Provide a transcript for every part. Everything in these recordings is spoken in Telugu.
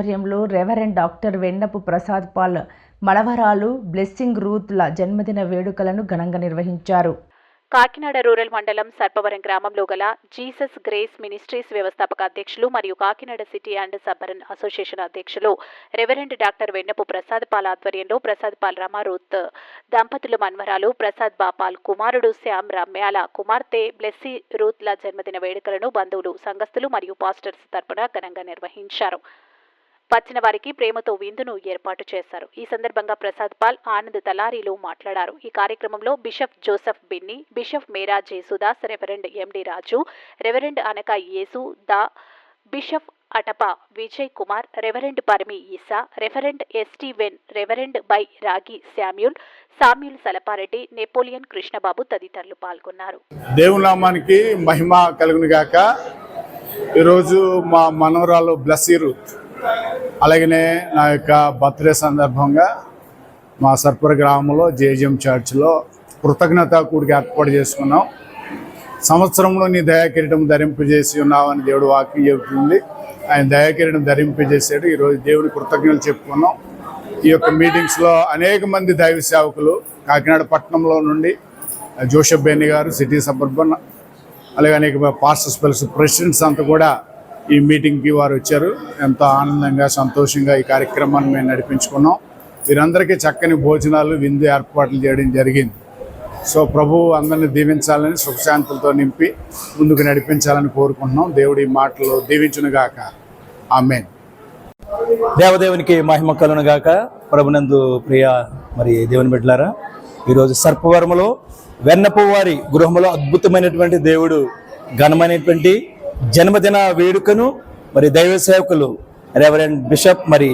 ఆధ్వర్యంలో reverend doctor Vennapu Prasad Paul మడవరాలు blessing రూత్ల జన్మదిన వేడుకలను ఘనంగా నిర్వహించారు. కాకినాడ రూరల్ మండలం సర్పవరం గ్రామంలో గల జీసస్ గ్రేస్ మినిస్ట్రీస్ వ్యవస్థాపక అధ్యక్షులు మరియు Kakinada city and suburban association అధ్యక్షులు reverend doctor Vennapu Prasad Paul ఆధ్వర్యంలో ప్రసాద్ పాల్ రమారూత్ దంపతుల మన్వరాలు ప్రసాద్ బాపాల్ కుమారుడు శ్యామ్ రమ్యాల కుమార్తె బ్లెస్సీ రూత్ల జన్మదిన వేడుకలను బంధువులు సంఘస్థులు మరియు పాస్టర్స్ తరపున ఘనంగా నిర్వహించారు. వచ్చిన వారికి ప్రేమతో విందును ఏర్పాటు చేశారు. ఈ సందర్భంగా ప్రసాద్ పాల్ ఆనంద్ తలారీలు మాట్లాడారు. ఈ కార్యక్రమంలో బిషప్ జోసెఫ్ బిన్ని బిషప్ మేరా Jesudas reverend MD Raju reverend అనక యేసు దా bishop అటప Vijay Kumar reverend Parimi Isa reverend Steven reverend Bairagi Samuel Samuel Salapareddy Napoleon Krishnababu తదితరులు పాల్గొన్నారు. దేవునామానికి మహిమ కలుగునుగాక. ఈరోజు మా మనవరాలు బ్లసీరు అలాగనే నా యొక్క బర్త్డే సందర్భంగా మా సర్పర గ్రామంలో జేజిఎం చర్చ్లో కృతజ్ఞత కూడికి ఏర్పాటు చేసుకున్నాం. సంవత్సరంలో నీ దయాకిరీటం ధరింపజేసి ఉన్నావని దేవుడు వాక్యం చెబుతుంది. ఆయన దయాకిరీటం ధరింపజేసాడు ఈరోజు దేవుడి కృతజ్ఞతలు చెప్పుకున్నాం. ఈ యొక్క మీటింగ్స్లో అనేక మంది దైవ సేవకులు కాకినాడ పట్టణంలో నుండి జోషబ్ బెన్ని గారు సిటీ సబర్బన్ అలాగే అనేక పాస్టర్స్ స్పెల్స్ ప్రెసిడెంట్స్ అంతా కూడా ఈ మీటింగ్కి వారు వచ్చారు. ఎంతో ఆనందంగా సంతోషంగా ఈ కార్యక్రమాన్ని మేము నడిపించుకున్నాం. వీరందరికీ చక్కని భోజనాలు విందు ఏర్పాట్లు చేయడం జరిగింది. సో ప్రభు అందరిని దీవించాలని సుఖశాంతులతో నింపి ముందుకు నడిపించాలని కోరుకుంటున్నాం. దేవుడి మాటలు దీవించునుగాక. ఆమె దేవదేవునికి మహిమ కలునుగాక ప్రభునందు ప్రియ మరి దేవుని బిడ్డలారా ఈరోజు సర్పవరములో వెన్నపు వారి గృహంలో అద్భుతమైనటువంటి దేవుడు ఘనమైనటువంటి జన్మదిన వేడుకను మరి దైవ సేవకులు రెవరెండ్ బిషప్ మరి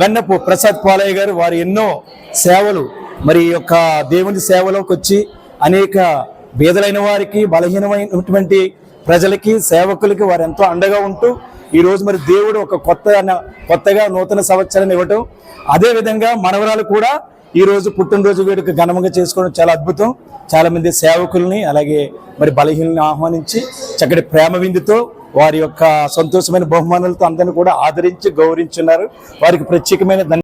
వెన్నపు ప్రసాద్ పాలయ్య గారు వారు ఎన్నో సేవలు మరి ఈ యొక్క దేవుని సేవలోకి వచ్చి అనేక బీదలైన వారికి బలహీనమైనటువంటి ప్రజలకి సేవకులకి వారు ఎంతో అండగా ఉంటూ ఈరోజు మరి దేవుడు ఒక కొత్త కొత్తగా నూతన సంవత్సరాన్ని ఇవ్వటం. అదేవిధంగా మనవరాలు కూడా ఈ రోజు పుట్టినరోజు వేడుక ఘనంగా చేసుకోవడం చాలా అద్భుతం. చాలా మంది సేవకుల్ని అలాగే మరి బలహీనని ఆహ్వానించి చక్కటి ప్రేమ విందుతో వారి యొక్క సంతోషమైన బహుమానాలతో అందరిని కూడా ఆదరించి గౌరవించున్నారు. వారికి ప్రత్యేకమైన